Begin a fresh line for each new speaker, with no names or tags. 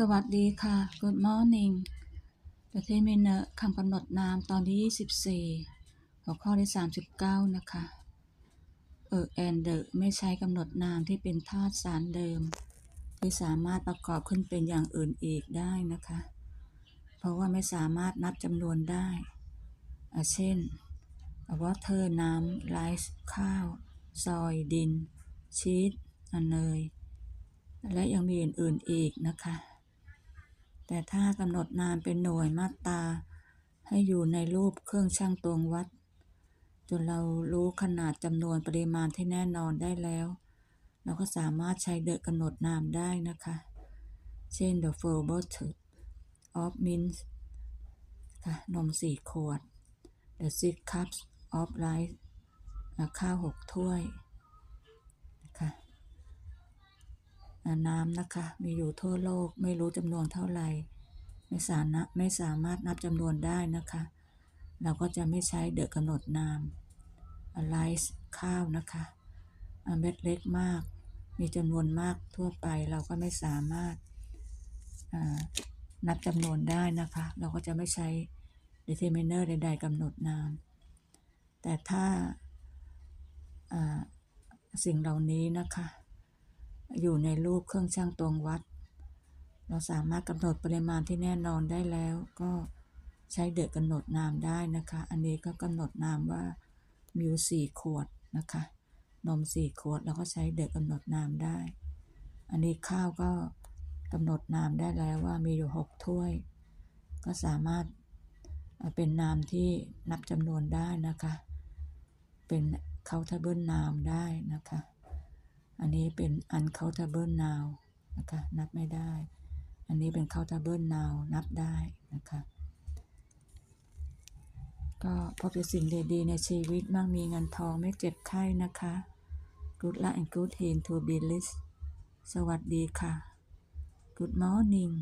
สวัสดีค่ะ Good morning ประเทศเมเนคำกำหนดนามตอนที่ 24 หัวข้อที่ 39 นะคะ เออแอนเดอร์ไม่ใช้กำหนดนามที่เป็นธาตุสารเดิม ที่สามารถประกอบขึ้นเป็นอย่างอื่นอีกได้นะคะ เพราะว่าไม่สามารถนับจำนวนได้เช่น water น้ำ rice ข้าว ซอยดิน ชีสเนยและยังมีอื่นๆอีกนะคะ แต่ถ้ากำหนดนามเป็นหน่วยมาตราให้อยู่ในรูปเครื่องชั่งตวงวัด จนเรารู้ขนาดจำนวนปริมาณที่แน่นอนได้แล้ว เราก็สามารถใช้เดกำหนดนามได้นะคะ เช่น the full bottle of milk ค่ะนมสี่ขวด the six cups of rice ข้าวหกถ้วย น้ำนะคะ มีอยู่ทั่วโลกไม่รู้จำนวนเท่าไหร่ไม่สามารถไม่สามารถนับจำนวนได้นะคะ เราก็จะไม่ใช้เดอะกำหนดนามไรซ์ข้าวนะคะเม็ดเล็กมาก มีจำนวนมากทั่วไปเราก็ไม่สามารถนับจำนวนได้นะคะ เราก็จะไม่ใช้ determiner ใด ๆกำหนดนาม แต่ถ้าสิ่งเหล่านี้นะคะ อยู่ในรูปเครื่องชั่งตวงวัด เราสามารถกำหนดปริมาณที่แน่นอนได้แล้ว ก็ใช้เดอะกำหนดนามได้นะคะ อันนี้ก็กำหนดนามว่ามิวสี่ขวดนะคะ นมสี่ขวดเราก็ใช้เดอะกำหนดนามได้ อันนี้ข้าวก็กำหนดนามได้แล้วว่ามีอยู่หกถ้วย ก็สามารถเป็นนามที่นับจำนวนได้นะคะ เป็น countable noun ได้นะคะ อันนี้เป็น uncountable noun นะคะนับไม่ได้ อันนี้เป็น countable noun นับได้นะคะก็พบแต่สิ่งดีๆในชีวิตมั่งมีเงินทองไม่เจ็บไข้นะคะ Good luck and good health to be l i s สวัสดีค่ะ Good morning